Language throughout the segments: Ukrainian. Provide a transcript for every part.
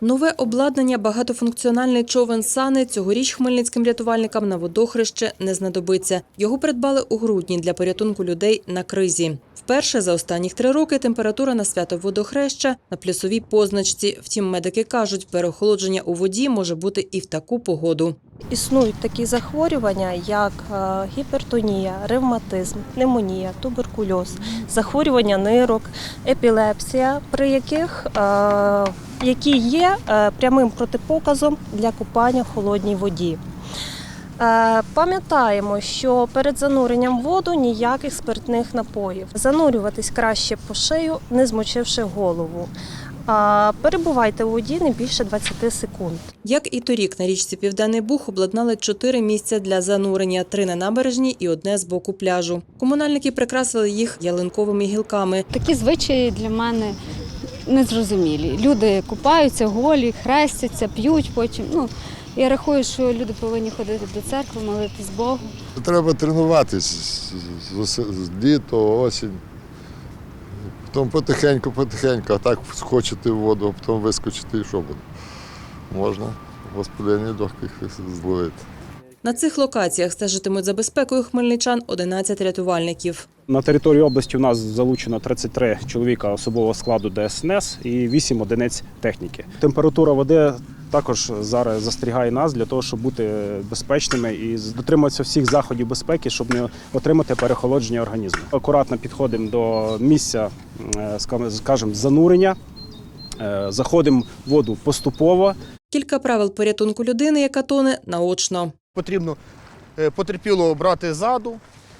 Нове обладнання, багатофункціональний човен Сани цьогоріч хмельницьким рятувальникам на водохреще не знадобиться. Його придбали у грудні для порятунку людей на кризі. Вперше за останніх три роки температура на свято водохреща на плюсовій позначці. Втім, медики кажуть, переохолодження у воді може бути і в таку погоду. Існують такі захворювання, як е, гіпертонія, ревматизм, пневмонія, туберкульоз, захворювання нирок, епілепсія, при яких е, які є е, прямим протипоказом для купання в холодній воді. Пам'ятаємо, що перед зануренням в воду ніяких спиртних напоїв. Занурюватись краще по шию, не змочивши голову. А Перебувайте у воді не більше 20 секунд. Як і торік на річці Південний Буг обладнали чотири місця для занурення: три на набережній і одне з боку пляжу. Комунальники прикрасили їх ялинковими гілками. Такі звичаї для мене незрозумілі. Люди купаються голі, хрестяться, п'ють потім. Ну, я рахую, що люди повинні ходити до церкви, молитись Богу. Треба тренуватись літо, осінь. Потім потихеньку, потихеньку, а так скочити в воду, а потім вискочити і що буде. Можна воспалення легких зловити. На цих локаціях стежитимуть за безпекою хмельничан 11 рятувальників. На території області у нас залучено 33 чоловіка особового складу ДСНС і 8 одиниць техніки. Температура води також зараз застерігає нас для того, щоб бути безпечними і дотримуватися всіх заходів безпеки, щоб не отримати перехолодження організму. Акуратно підходимо до місця, е, скажімо, занурення, е, заходимо в воду поступово. Кілька правил порятунку людини, яка тоне, наочно. Потрібно е, потерпілого брати ззаду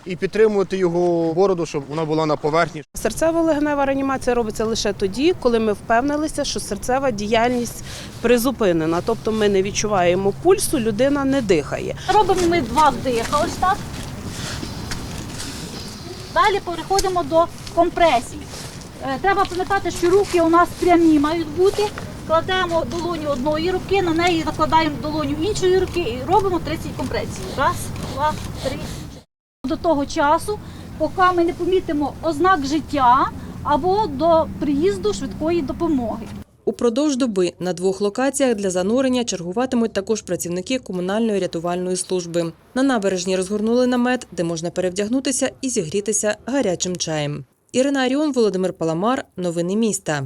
і підтримувати його бороду, щоб вона була на поверхні. Серцево-легенева реанімація робиться лише тоді, коли ми впевнилися, що серцева діяльність призупинена. Тобто ми не відчуваємо пульсу, людина не дихає. Робимо ми два вдиха, ось так. Далі переходимо до компресії. Е, Треба пам'ятати, що руки у нас прямі мають бути. Кладемо долоню одної руки, на неї накладаємо долоню іншої руки і робимо 30 компресій. Раз, два, три. До того часу, поки ми не помітимо ознак життя або до приїзду швидкої допомоги. Упродовж доби на двох локаціях для занурення чергуватимуть також працівники комунальної рятувальної служби. На набережні розгорнули намет, де можна перевдягнутися і зігрітися гарячим чаєм. Ірина Аріон, Володимир Паламар. Новини міста.